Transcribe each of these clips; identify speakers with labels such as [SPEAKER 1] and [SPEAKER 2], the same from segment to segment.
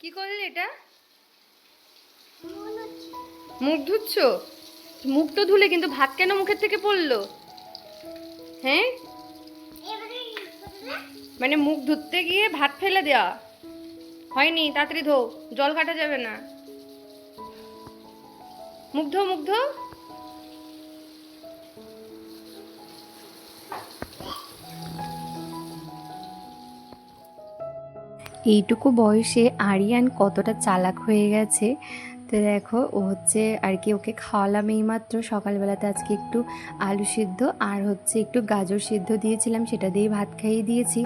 [SPEAKER 1] কি করলে এটা? মুখ ধুচ্ছ। মুখ তো ধুলে কিন্তু ভাত কেন মুখের থেকে পড়ল? হ্যাঁ? মানে মুখ ধুতে গিয়ে ভাত ফেলে দেওয়া হয়নি তাড়াতাড়ি ধো জল কাটা যাবে না। মুখ ধো।
[SPEAKER 2] এইটুকু বয়সে আরিয়ান কতটা চালাক হয়ে গেছে, তো দেখো ও হচ্ছে আর কি ওকে খাওয়ালাম এইমাত্র। সকালবেলাতে আজকে একটু আলু সিদ্ধ আর হচ্ছে একটু গাজর সিদ্ধ দিয়েছিলাম, সেটা দিয়ে ভাত খাইয়ে দিয়েছি।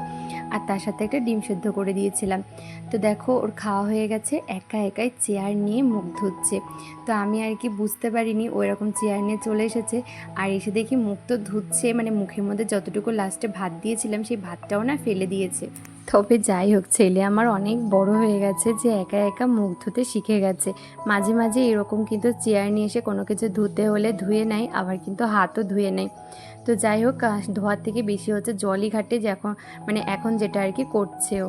[SPEAKER 2] আর তার সাথে একটা ডিম সিদ্ধ করে দিয়েছিলাম। তো দেখো ওর খাওয়া হয়ে গেছে, একা একাই চেয়ার নিয়ে মুখ ধুচ্ছে। তো আমি আর কি বুঝতে পারিনি ও এরকম চেয়ার নিয়ে চলে এসেছে। আর এসে দেখি মুখ তো ধুচ্ছে মানে মুখের মধ্যে যতটুকু লাস্টে ভাত দিয়েছিলাম, সেই ভাতটাও না ফেলে দিয়েছে। তবে যাই হোক, ছেলে আমার অনেক বড় হয়ে গেছে যে একা একা মুখ ধুতে শিখে গেছে। মাঝে মাঝে এরকম কিন্তু চেয়ার নিয়ে এসে কোনো কিছু ধুতে হলে ধুয়ে নেয়, আবার কিন্তু হাতও ধুয়ে নেয়। তো যাই হোক ধোয়ার থেকে বেশি হচ্ছে জলই ঘাটে যখন মানে এখন যেটা আর কি করছেও।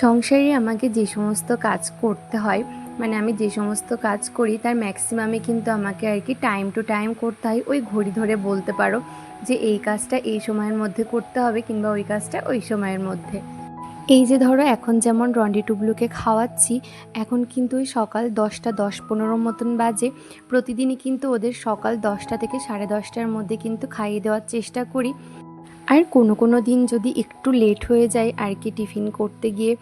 [SPEAKER 2] সংসারে আমাকে যে সমস্ত কাজ করতে হয় মানে আমি যে সমস্ত কাজ করি, তার ম্যাক্সিমামে কিন্তু আমাকে আর কি টাইম টু টাইম করতে হয়, ওই ঘড়ি ধরে বলতে পারো। যে এই কাজটা এই সময়ের মধ্যে করতে হবে কিংবা ওই কাজটা ওই সময়ের মধ্যে। এই যে ধরো এখন যেমন রন্ডি টুবলুকে খাওয়াচ্ছি, এখন কিন্তু ওই সকাল দশটা, দশ পনেরো মতন বাজে। প্রতিদিনই কিন্তু ওদের সকাল দশটা থেকে সাড়ে দশটার মধ্যে কিন্তু খাইয়ে দেওয়ার চেষ্টা করি। আর কোনো কোনো দিন যদি একটু লেট হয়ে যায় আর কি টিফিন করতে গিয়ে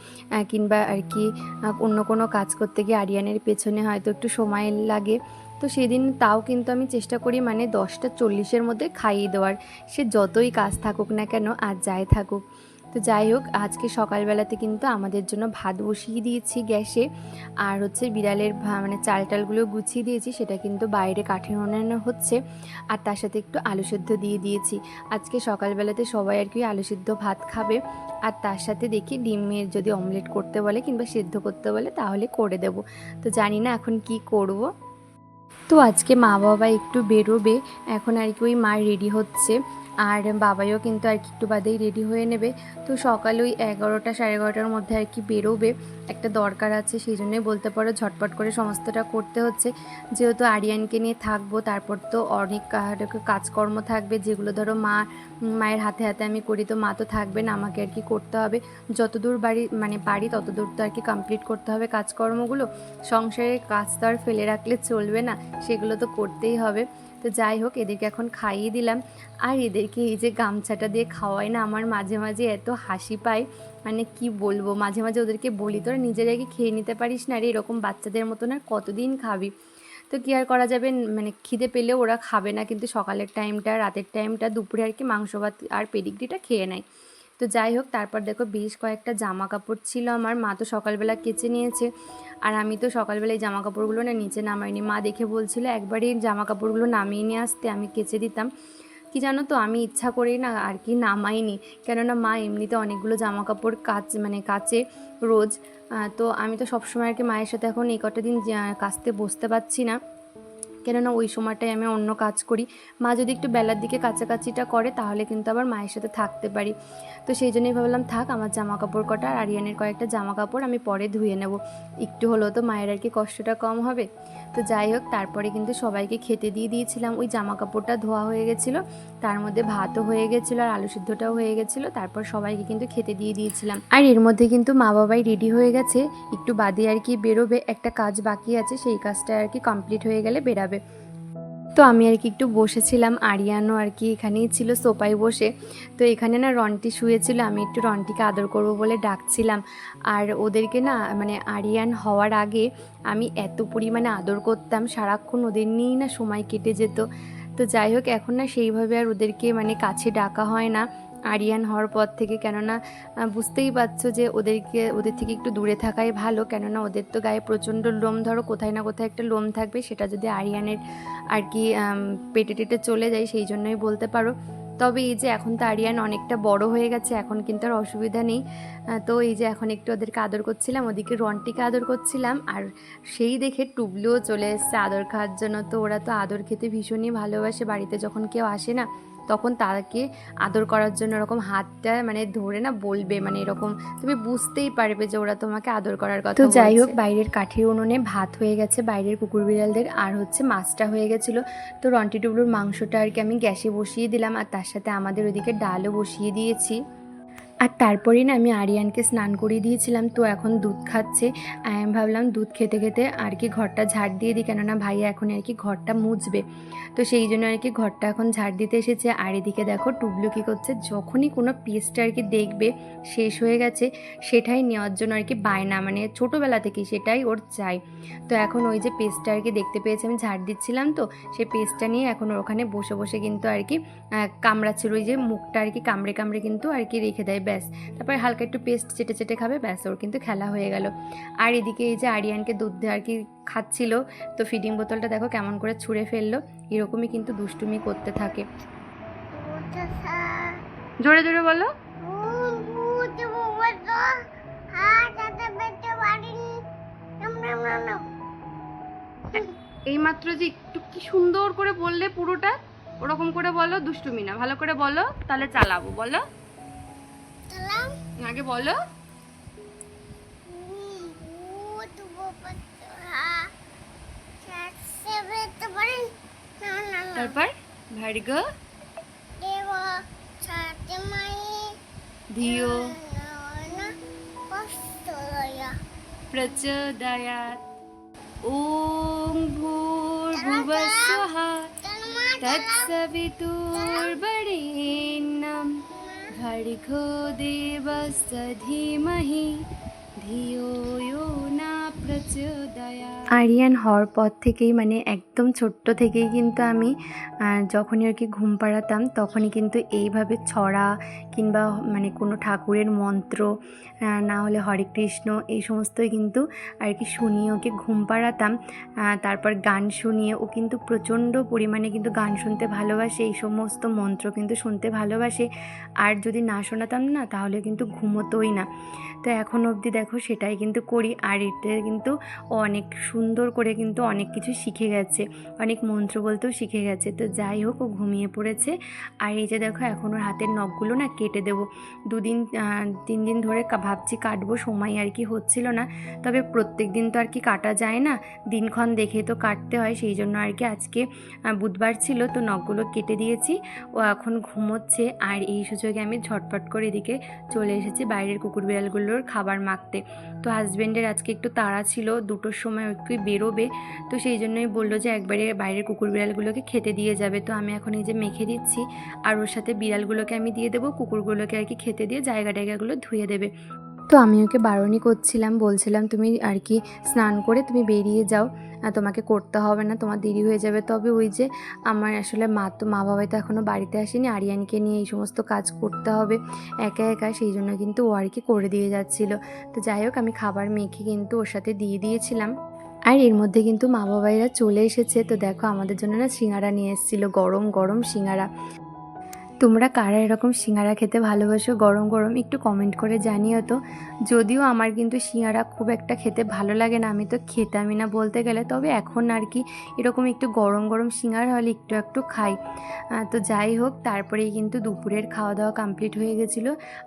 [SPEAKER 2] কিংবা আর কি অন্য কোনো কাজ করতে গিয়ে আরিয়ানের পেছনে হয়তো একটু সময় লাগে তো সেদিন তাও কিন্তু আমি চেষ্টা করি মানে দশটা চল্লিশের মধ্যে খাইয়ে দেওয়ার। সে যতই কাজ থাকুক না কেন, আর যাই থাকুক। তো যাই হোক, আজকে সকালবেলাতে কিন্তু আমাদের জন্য ভাত বসিয়ে দিয়েছি গ্যাসে। আর হচ্ছে বিড়ালের মানে চাল টালগুলো গুছিয়ে দিয়েছি, সেটা কিন্তু বাইরে কাঠে বানানো হচ্ছে। আর তার সাথে একটু আলু সেদ্ধ দিয়ে দিয়েছি। আজকে সকালবেলাতে সবাই আর কি আলু সিদ্ধ ভাত খাবে। আর তার সাথে দেখি ডিমের যদি অমলেট করতে বলে কিংবা সেদ্ধ করতে বলে, তাহলে করে দেব। তো জানি না এখন কি করব। তো আজকে মা বাবা একটু বেরোবে এখন আর কি ওই মা রেডি হচ্ছে। আর বাবাইও কিন্তু আর কি একটু বাদেই রেডি হয়ে নেবে। তো সকাল ওই এগারোটা, সাড়ে এগারোটার মধ্যে আর কি বেরোবে। একটা দরকার আছে, সেই জন্যই বলতে পারো ঝটপট করে সমস্তটা করতে হচ্ছে। যেহেতু আরিয়ানকে নিয়ে থাকব, তারপর তো অনেক কাজকর্ম থাকবে। যেগুলো ধরো মা, মায়ের হাতে হাতে আমি করি, তো মা তো থাকবে না, আমাকে আর কি করতে হবে। যতদূর বাড়ি মানে বাড়ি ততদূর তো আর কি কমপ্লিট করতে হবে কাজকর্মগুলো। সংসারের কাজ তো আর ফেলে রাখলে চলবে না, সেগুলো তো করতেই হবে। তো যাই হোক, এদেরকে এখন খাইয়ে দিলাম। আর এদেরকে এই যে গামছাটা দিয়ে খাওয়াই না, আমার মাঝে মাঝে এত হাসি পায়। মানে কি বলব, মাঝে মাঝে ওদেরকে বলি, তোরা নিজের আগে খেয়ে নিতে পারিস না আর এরকম বাচ্চাদের মতন আর কতদিন খাবি? তো কি আর করা যাবে? মানে খিদে পেলে ওরা খাবে না, কিন্তু সকালের টাইমটা রাতের টাইমটা দুপুরে আর কি মাংস ভাত আর পেডিগ্রিটা খেয়ে নেয়। তো যাই হোক, তারপর দেখো বেশ কয়েকটা জামা কাপড় ছিল আমার। মা তো সকালবেলা কেচে নিয়েছে। আর আমি তো সকালবেলা এই জামা কাপড়গুলো না নিচে নামাইনি। মা দেখে বলছিল, একবারই জামা কাপড়গুলো নামিয়ে নিয়ে আসতে, আমি কেচে দিতাম। কি জানো তো, আমি ইচ্ছা করেই না আর কি নামাইনি। কেননা মা এমনিতে অনেকগুলো জামা কাপড় কাচ মানে কাচে রোজ। তো আমি তো সবসময় আর কি মায়ের সাথে এখন এই কটা দিন কাচতে বসতে পারছি না। কেননা ওই সময়টায় আমি অন্য কাজ করি। মা যদি একটু বেলার দিকে কাছাকাছিটা করে, তাহলে কিন্তু আবার মায়ের সাথে থাকতে পারি। তো সেই জন্যই ভাবলাম, থাক, আমার জামা কাপড় কটা আর আরিয়ানের কয়েকটা জামা কাপড় আমি পরে ধুয়ে নেব। একটু হলেও তো মায়ের আর কি কষ্টটা কম হবে। তো যাই হোক, তারপরে কিন্তু সবাইকে খেতে দিয়ে দিয়েছিলাম। ওই জামা কাপড়টা ধোয়া হয়ে গেছিল, তার মধ্যে ভাতও হয়ে গেছিল আর আলু সিদ্ধটাও হয়ে গেছিল, তারপর সবাইকে কিন্তু খেতে দিয়ে দিয়েছিলাম। আর এর মধ্যে কিন্তু মা বাবাই রেডি হয়ে গেছে। একটু বাদে আর কি বেরোবে, একটা কাজ বাকি আছে, সেই কাজটা আর কি কমপ্লিট হয়ে গেলে বেরাবে। তো আমি আর কি একটু বসেছিলাম, আরিয়ানও আর কি এখানেই ছিল সোপায় বসে। তো এখানে না রন্টি শুয়েছিল, আমি একটু রন্টিকে আদর করব বলে ডাকছিলাম। আর ওদেরকে না মানে আরিয়ান হওয়ার আগে আমি এত পরিমাণে আদর করতাম, সারাক্ষণ ওদের নিয়েই না সময় কেটে যেত। তো যাই হোক, এখন না সেইভাবে আর ওদেরকে মানে কাছে ডাকা হয় না। আরিয়ান হওয়ার পর থেকে কেননা বুঝতেই পারছ যে ওদেরকে, ওদের থেকে একটু দূরে থাকাই ভালো। কেননা, ওদের তো গায়ে প্রচণ্ড লোম, ধরো কোথায় না কোথায় একটা লোম থাকবে, সেটা যদি আরিয়ানের আর কি পেটে টেটে চলে যায়, সেই জন্যই বলতে পারো। তবে এই যে এখন তো আরিয়ান অনেকটা বড় হয়ে গেছে, এখন কিন্তু আর অসুবিধা নেই। তো এই যে এখন একটু ওদেরকে আদর করছিলাম, ওদিকে রনটিকে আদর করছিলাম, আর সেই দেখে টুবলুও চলে এসছে আদর খাওয়ার জন্য। তো ওরা তো আদর খেতে ভীষণই ভালোবাসে, বাড়িতে যখন কেউ আসে না তখন তাকে আদর করার জন্য ওরকম হাতটা মানে ধরে না বলবে মানে এরকম তুমি বুঝতেই পারবে যে ওরা তোমাকে আদর করার কথা তো যাই হোক বাইরের কাঠের উনুনে ভাত হয়ে গেছে বাইরের কুকুর বিড়ালদের আর হচ্ছে মাছটা হয়ে গেছিল। তো রন্টি টুবলুর মাংসটা আর কি আমি গ্যাসে বসিয়ে দিলাম আর তার সাথে আমাদের ওদিকে ডালও বসিয়ে দিয়েছি। আর তারপরেই না আমি আরিয়ানকে স্নান করিয়ে দিয়েছিলাম, তো এখন দুধ খাচ্ছে। আমি ভাবলাম দুধ খেতে খেতে আর কি ঘরটা ঝাড় দিয়ে দিই, কেননা ভাইয়া এখন আর কি ঘরটা মুছবে। তো সেই জন্য আর কি ঘরটা এখন ঝাড় দিতে এসেছে। আর এদিকে দেখো টুবলু কী করছে, যখনই কোনো পেস্টটা আর কি দেখবে শেষ হয়ে গেছে, সেটাই নেওয়ার জন্য আর কি বায়না মানে ছোটোবেলা থেকেই সেটাই ওর চাই। তো এখন ওই যে পেস্টটা আর কি দেখতে পেয়েছে, আমি ঝাড় দিচ্ছিলাম তো সেই পেস্টটা নিয়ে এখন ওখানে বসে বসে কিন্তু আর কি কামড়াচ্ছিল ওই যে মুখটা আর কি কামড়ে কামড়ে কিন্তু আর কি রেখে দেয় ব্যাস। তারপরে হালকা একটু পেস্ট চেটে চেটে খাবে, ব্যাস, ওর কিন্তু খেলা হয়ে গেল। আর এদিকে এই যে আরিয়ানকে দুধ আর কি খাচ্ছিল, তো ফিডিং বোতলটা দেখো কেমন করে ছুঁড়ে ফেলল, এরকমই কিন্তু দুষ্টুমি করতে থাকে। জোরে জোরে বলো। এইমাত্র যে একটু কি সুন্দর করে বললে পুরোটা, ওরকম করে বলো, দুষ্টুমি না, ভালো করে বলো, তাহলে চালাবো, বলো। আগে বলো। তারপর ভার্গ ধিও। প্রচোদয়াত। ওম ভূর্ভুবস্বঃ তৎসবিতুর্বরেণ্যম ভর্গো দেবস্য ধীমহি ধিও না প্রচোদয়া আরিয়ান হওয়ার পর থেকেই মানে একদম ছোট্ট থেকেই কিন্তু আমি যখনই আর কি ঘুম পাড়াতাম, তখনই কিন্তু এইভাবে ছড়া কিংবা মানে কোনো ঠাকুরের মন্ত্র না হলে হরে কৃষ্ণ, এই সমস্তই কিন্তু আর কি শুনিয়ে ওকে ঘুম পাড়াতাম। তারপর গান শুনিয়ে ও কিন্তু প্রচণ্ড পরিমাণে কিন্তু গান শুনতে ভালোবাসে, এই সমস্ত মন্ত্র কিন্তু শুনতে ভালোবাসে। আর যদি না শোনাতাম না, তাহলে কিন্তু ঘুমোতোই না। তো এখন অবধি দেখো সেটাই কিন্তু করি, আর এতে কিন্তু অনেক সুন্দর করে কিন্তু অনেক কিছু শিখে গেছে, অনেক মন্ত্র বলতেও শিখে গেছে। তো যাই হোক, ও ঘুমিয়ে পড়েছে। আর এই যে দেখো, এখন ওর হাতের নখগুলো না কেটে দেবো। দুদিন তিন দিন ধরে ভাবছি কাটবো, সময় আর কি হচ্ছিল না। তবে প্রত্যেক দিন তো আর কি কাটা যায় না। দিনক্ষণ দেখে তো কাটতে হয়, সেই জন্য আর কি আজকে বুধবার ছিল, তো নখগুলো কেটে দিয়েছি। ও এখন ঘুমোচ্ছে। আর এই সুযোগে আমি ঝটপট করে এদিকে চলে এসেছি বাইরের কুকুর বিড়ালগুলোর খাবার মাখতে। তো হাজব্যান্ডের আজকে একটু তাড়া ছিল, দুটোর সময় একটু বেরোবে। তো সেই জন্যই বলল যে একবারে বাইরের কুকুর বিড়ালগুলোকে খেতে দিয়ে যাবে, তো আমি এখন এই যে মেখে দিচ্ছি। আর ওর সাথে বিড়ালগুলোকে আমি দিয়ে দেবো, কুকুরগুলোকে আর কি খেতে দিয়ে জায়গা টায়গাগুলো ধুয়ে দেবে। তো আমি ওকে বারণই করছিলাম, বলছিলাম, তুমি আর কি স্নান করে তুমি বেরিয়ে যাও, আর তোমাকে করতে হবে না, তোমার দেরি হয়ে যাবে। তবে ওই যে আমার আসলে মা তো, মা বাবাই তো এখনও বাড়িতে আসেনি, আরিয়ানকে নিয়ে এই সমস্ত কাজ করতে হবে একা একা, সেই জন্য কিন্তু ও আর কি করে দিয়ে যাচ্ছিল। তো যাই হোক, আমি খাবার মেখে কিন্তু ওর সাথে দিয়ে দিয়েছিলাম। আর এর মধ্যে কিন্তু মা বাবাইরা চলে এসেছে। তো দেখো আমাদের জন্য না সিঙ্গারা নিয়ে এসেছিল, গরম গরম সিঙ্গারা। তোমরা কারা এরকম সিঙ্গারা খেতে ভালোবাসো? গরম গরম, একটু কমেন্ট করে জানিও তো। যদিও আমার কিন্তু সিঙ্গারা খুব একটা খেতে ভালো লাগে না, আমি তো খেতামই না বলতে গেলে। তবে এখন আর কি এরকম একটু গরম গরম সিঙ্গারা হলে একটু একটু খাই। তো যাই হোক, তারপরেই কিন্তু দুপুরের খাওয়া দাওয়া কমপ্লিট হয়ে গেছিল।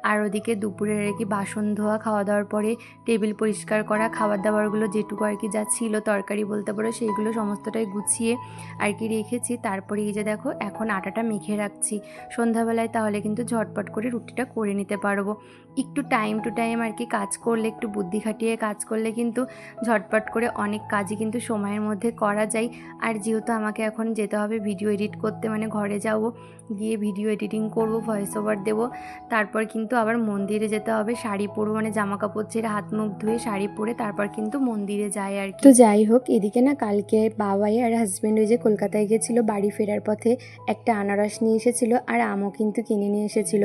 [SPEAKER 2] আর ওদিকে দুপুরের আর কি বাসন ধোয়া খাওয়া দাওয়ার পরে টেবিল পরিষ্কার করা খাবার দাবারগুলো যেটুকু আর কি যা ছিল, তরকারি বলতে পারো, সেইগুলো সমস্তটাই গুছিয়ে আর কি রেখেছি। তারপরে এই যে দেখো, এখন আটাটা মেখে রাখছি। সন্ধ্যাবেলায় তাহলে কিন্তু ঝটপট করে রুটিটা করে নিতে পারব। একটু টাইম টু টাইম আর কি কাজ করলে, একটু বুদ্ধি খাটিয়ে কাজ করলে কিন্তু ঝটপট করে অনেক কাজই কিন্তু সময়ের মধ্যে করা যায়। আর যেহেতু আমাকে এখন যেতে হবে ভিডিও এডিট করতে মানে ঘরে যাব, গিয়ে ভিডিও এডিটিং করব ভয়েস ওভার দেবো। তারপর কিন্তু আবার মন্দিরে যেতে হবে, শাড়ি পরবো মানে জামা কাপড় ছেড়ে হাত মুখ ধুয়ে শাড়ি পরে তারপর কিন্তু মন্দিরে যায় আর কি। তো যাই হোক, এদিকে না কালকে বাবাই আর হাজব্যান্ড ওই যে কলকাতায় গেছিল বাড়ি ফেরার পথে একটা আনারস নিয়ে এসেছিল। আর আমও কিন্তু কিনে নিয়ে এসেছিল।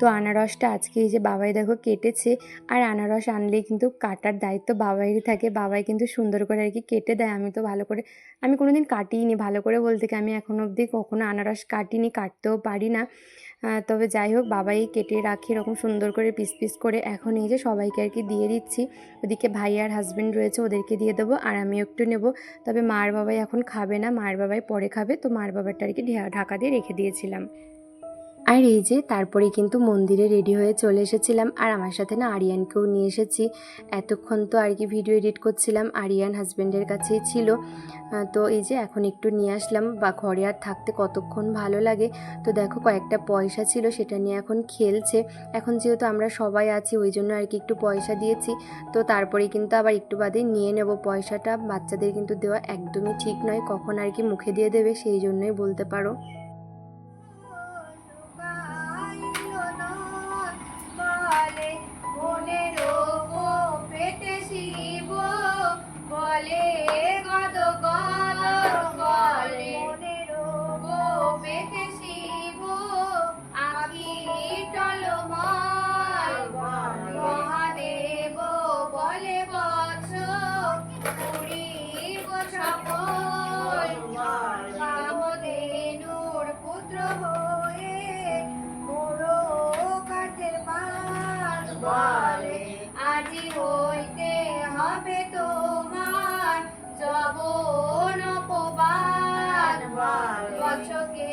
[SPEAKER 2] তো আনারসটা আজকে এই যে বাবাই দেখো কেটেছে, আর আনারস আনলেই কিন্তু কাটার দায়িত্ব বাবাইরই থাকে। বাবাই কিন্তু সুন্দর করে আর কি কেটে দেয়, আমি তো ভালো করে, আমি কোনোদিন কাটিনি ভালো করে বলতে কি আমি এখন অবধি কখনো আনারস কাটিনি, কাটতেও পারি না। তবে যাই হোক, বাবাই কেটে রাখি, এরকম সুন্দর করে পিস পিস করে। এখন এই যে সবাইকে আর কি দিয়ে দিচ্ছি। ওদিকে ভাই আর হাজব্যান্ড রয়েছে, ওদেরকে দিয়ে দেবো, আর আমিও একটু নেব। তবে মার বাবাই এখন খাবে না, মার বাবাই পরে খাবে। তো মার বাবারটা আর কি ঢাকা দিয়ে রেখে দিয়েছিলাম। আর এই যে তারপরে কিন্তু মন্দিরে রেডি হয়ে চলে এসেছিলাম। আর আমার সাথে না আরিয়ানকেও নিয়ে এসেছি। এতক্ষণ তো আর কি ভিডিও এডিট করছিলাম। আরিয়ান হাজব্যান্ডের কাছেই ছিল। তো এই যে, এখন একটু নিয়ে আসলাম। বা ঘরে আর থাকতে কতক্ষণ ভালো লাগে? তো দেখো, কয়েকটা পয়সা ছিল, সেটা নিয়ে এখন খেলছে। এখন যেহেতু আমরা সবাই আছি, ওই জন্য আর কি একটু পয়সা দিয়েছি। তো তারপরে কিন্তু আবার একটু বাদে নিয়ে নেব পয়সাটা। বাচ্চাদের কিন্তু দেওয়া একদমই ঠিক নয়। কখন আর কি মুখে দিয়ে দেবে, সেই জন্যই বলতে পারো।
[SPEAKER 1] সকল কামধেনুর পুত্র হয়ে মোরো কাঠের বলে আজি হইতে হবে তোমার জবন অপবাদ। বছকে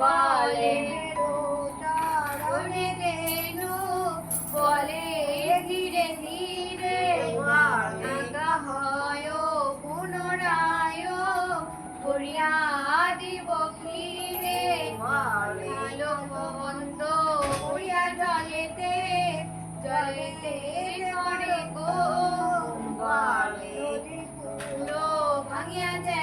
[SPEAKER 1] বলে চরণে দেনু, বলে ধীরে ধীরে হয় পুনরায় করিয়া দিব ফিরে ভালো বন্ধ করিয়া জলেতে জলেতে করে কুণ্ড ভাঙিয়া যেন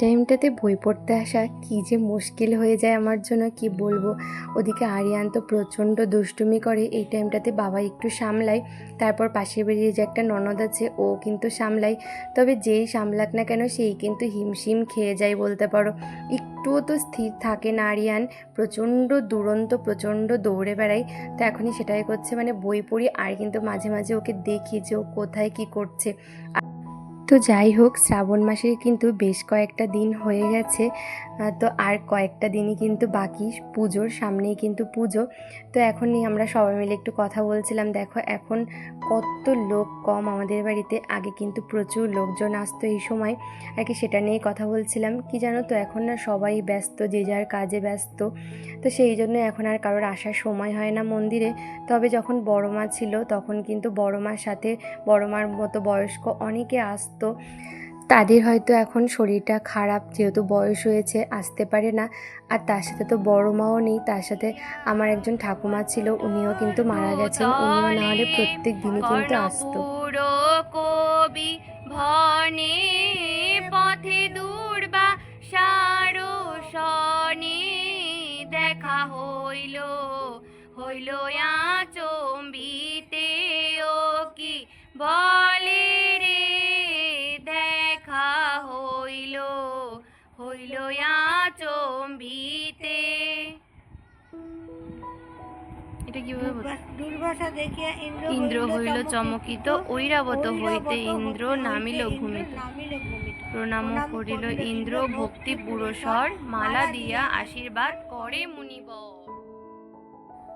[SPEAKER 2] টাইমটাতে বই পড়তে আসা কী যে মুশকিল হয়ে যায় আমার জন্য কি বলব? ওদিকে আরিয়ান তো প্রচণ্ড দুষ্টুমি করে, এই টাইমটাতে বাবা একটু সামলায়, তারপর পাশে বেরিয়ে যে একটা ননদ আছে, ও কিন্তু সামলায়। তবে যেই সামলাক না কেন সেই কিন্তু হিমশিম খেয়ে যায় বলতে পারো। একটুও তো স্থির থাকে না আরিয়ান, প্রচণ্ড দুরন্ত, প্রচণ্ড দৌড়ে বেড়ায়। তো এখনই সেটাই করছে মানে বই পড়ি, আর কিন্তু মাঝে মাঝে ওকে দেখি যে ও কোথায় কি করছে। তো যাই হোক শ্রাবণ মাসের কিন্তু বেশ কয়েকটা দিন হয়ে গেছে। তো আর কয়েকটা দিনই কিন্তু বাকি পুজোর, সামনেই কিন্তু পুজো। তো এখনই আমরা সবাই মিলে একটু কথা বলছিলাম, দেখো এখন কত লোক কম আমাদের বাড়িতে। আগে কিন্তু প্রচুর লোকজন আসতো এই সময়। আর কি সেটা নিয়েই কথা বলছিলাম। কি জানো তো, এখন না সবাই ব্যস্ত, যে যার কাজে ব্যস্ত। তো সেই জন্য এখন আর কারোর আসার সময় হয় না মন্দিরে। তবে যখন বড় মা ছিল, তখন কিন্তু বড় মার সাথে, বড় মার মতো বয়স্ক অনেকে আসতো। তাদের হয়তো এখন শরীরটা খারাপ যেহেতু বয়স হয়েছে আসতে পারে না। আর তার সাথে তো বড় মাও নেই তার সাথে আমার একজন ঠাকুমা ছিল উনিও কিন্তু মারা গেছেন। উনিও না হলে প্রত্যেক দিনই কিন্তু আসতো।
[SPEAKER 1] কবি ভনে পথে দূর্বা সারো শনি দেখা হইল হইল আচম্বিতে ও কি বলে হইল আচম্বিতে এটা কীভাবে বলব?
[SPEAKER 3] দুর্বাসা দেখিয়া ইন্দ্র
[SPEAKER 1] ইন্দ্র হইল চমকিত ঐরাবত হইতে ইন্দ্র নামিল ঘুমিত। প্রণাম করিল ইন্দ্র ভক্তি পুরস্বর মালা দিয়া আশীর্বাদ করে মুনিবর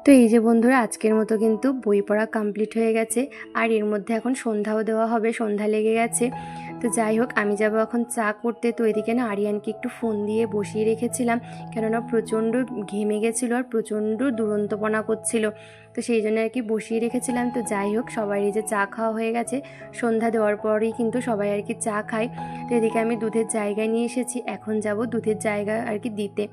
[SPEAKER 2] তো এই যে বন্ধুরা আজকের মতো কিন্তু বই পড়া কমপ্লিট হয়ে গেছে। আর এর মধ্যে এখন সন্ধ্যাও দেওয়া হবে সন্ধ্যা লেগে গেছে। তো যাই হোক, আমি যাব এখন চা করতে। তো এদিকে না আরিয়ানকে একটু ফোন দিয়ে বসিয়ে রেখেছিলাম, কেননা প্রচণ্ড ঘেমে গেছিল আর প্রচণ্ড দুরন্তপনা করছিল। তো সেই জন্য আর কি বসিয়ে রেখেছিলাম। তো যাই হোক, সবাই যে চা খাওয়া হয়ে গেছে। সন্ধ্যা দেওয়ার পরেই কিন্তু সবাই আর কি চা খায়। তো এদিকে আমি দুধের জায়গায় নিয়ে এসেছি। এখন যাব দুধের জায়গা আর কি দিতে।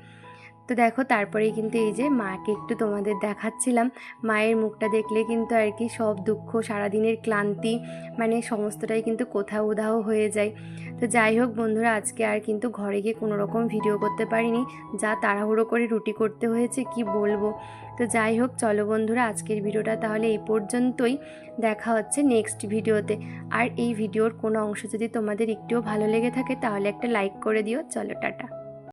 [SPEAKER 2] তো দেখো তারপরেই কিন্তু এই যে মাকে একটু তোমাদের দেখাচ্ছিলাম। মায়ের মুখটা দেখলে কিন্তু আর কি সব দুঃখ, সারাদিনের ক্লান্তি মানে সমস্তটাই কিন্তু কোথাও উদাহ হয়ে যায়। তো যাই হোক বন্ধুরা, আজকে আর কিন্তু ঘরে গিয়ে কোনো রকম ভিডিও করতে পারিনি। যা তাড়াহুড়ো করে রুটি করতে হয়েছে, কি বলব? তো যাই হোক, চলো বন্ধুরা, আজকের ভিডিওটা তাহলে এই পর্যন্তই। দেখা হচ্ছে নেক্সট ভিডিওতে আর এই ভিডিওর কোনো অংশ যদি তোমাদের একটুও ভালো লেগে থাকে, তাহলে একটা লাইক করে দিও। চলো, টাটা।